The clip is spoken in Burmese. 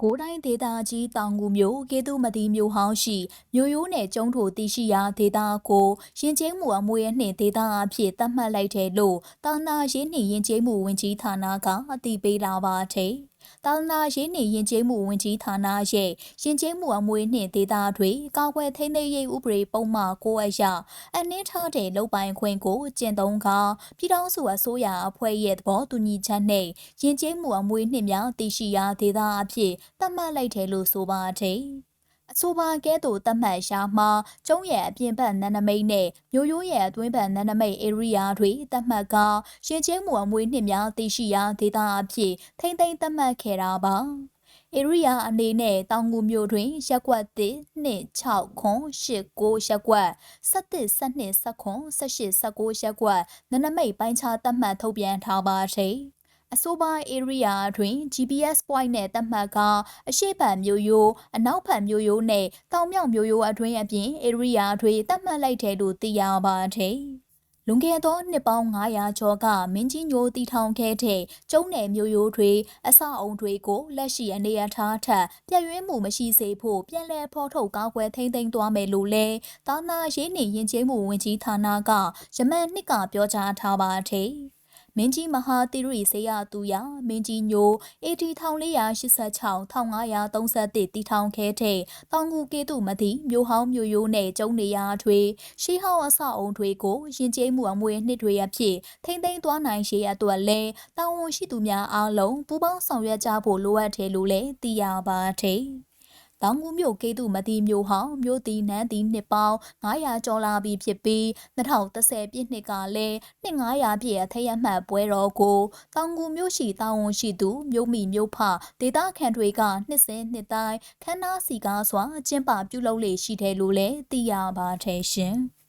ကိုယ်တိုင်းဒေသကြီးတောင်ကူမြို့ကေတုမတိမြို့ဟောင်းရှိမြို့ရိုးနယ်ကျုံးထိုတည်ရှိရာဒေသကိုရင်ကျင်းမှုအမွေအနှစ်ဒေသအဖြစ်သတ်မှတ်လိုက်တယ်လို့တာနာရေးနှင့်ရင်ကျင်းမှုဝင်ကြီးဌာနကအတည်ပြုလာပါတ ယ်။တာနာရေးနှင့်ရင်ကျင်းမှုဝင်ကြီးဌာနရဲ့ရင်ကျင်းမှုအမွေအနှစ်ဒေသတွေကာကွယ်ထိန်းသိမ်းရေးဥပဒေပုံမှန်9အရအနှင်းထားတဲ့လုံပိုင်ခွင့်ကိုကျင့်သုံးကာပြည်ထောင်စုအစိုးရအဖွဲ့ရဲ့သဘောတူညီချက်နဲ့ရင်ကျင်းမှုအမွေအနှစ်များတည်ရှိရာဒေသအဖြစ်သတ်မှတ်လိုက်တယ်လို့ဆိုပါတယ်။ အဆိုပါကဲ့သို့သတ်မှတ်ရှာမှာကျုံးရဲ့အပြင်ဘက်နန္နမိတ်နဲ့မျိုးရိုးရဲ့အတွင်းဘက်နန္နမိတ် area တွေသတ်မှတ်ကရှင်ချင်းမှုအမွေနှစ်များသိရှိရာဒေသအဖြစ်ထိမ့်သိမ်းသတ်မှတ်ခဲ့တာပါ။ area အနေနဲ့တောင်ငူမြို့တွင်ရက်ကွက်1 2 6ခွန်8 9ရက်ကွက်17 12 19 18 19ရက်ကွက်နန္နမိတ်ပိုင်းခြားသတ်မှတ်ထုတ်ပြန်ထားပါတယ်။ အဆိုပါ area တွင် GPS point နဲ့သတ်မှတ်ကအရှိတ်မျိုးရိုးအနောက်ဘက်မျိုးရိုးနဲ့တောင်မြောက်မျိုးရိုးအတွင်းအပြင် area တွေသတ်မှတ်လိုက်တယ်လို့သိရပါတယ်။လွန်ခဲ့သောနှစ်ပေါင်း900ကျော်ကမင်းကြီးညိုတီထောင်ခဲ့တဲ့ကျုံးနယ်မျိုးရိုးတွေအစအုံတွေကိုလက်ရှိအနေအထားထက်ပြည့်ရွေးမှုမရှိစေဖို့ပြန်လည်ဖော်ထုတ်ကာကွယ်ထိန်းသိမ်းသွားမယ်လို့လည်းသာနာရေးနေရင်ကျေးမှုဝန်ကြီးဌာနကယမန်နှစ်ကပြောကြားထားပါတယ်။ မင်းကြီးမဟာတိရိစေယသူရမင်းကြီးညို AT 1486 1531တည်ထောင်ခဲ့တဲ့တောင်ကူကေတုမတိမြို့ဟောင်းမြို့ရိုးနဲ့ကျုံနေရာတွေရှေးဟောင်းအဆောက်အုံတွေကိုရင်ကျေးမှုအမွေနှစ်တွေအဖြစ်ထိမ့်သိမ်းသွားနိုင်ရှိအတွက်လည်းတာဝန်ရှိသူများအားလုံးပူးပေါင်းဆောင်ရွက်ကြဖို့လိုအပ်တယ်လို့လည်းသိရပါတယ်။ တောင်ငူမြို့ကေတုမတိမြို့ဟောင်းမြို့တီနန်းတီနှစ်ပေါင်း900ကျော်လာပြီဖြစ်ပြီး2010ပြည့်နှစ်ကလည်းနှစ်900ပြည့်အထက်ရမှတ်ပွဲတော်ကိုတောင်ငူမြို့ရှိတာဝန်ရှိသူမြို့မိမြို့ဖဒေသခံတွေကနှစ်စဉ်နှစ်တိုင်းခမ်းနားစီကားစွာကျင်းပပြုလုပ်လေရှိတယ်လို့လည်းသိရပါတယ်ရှင်။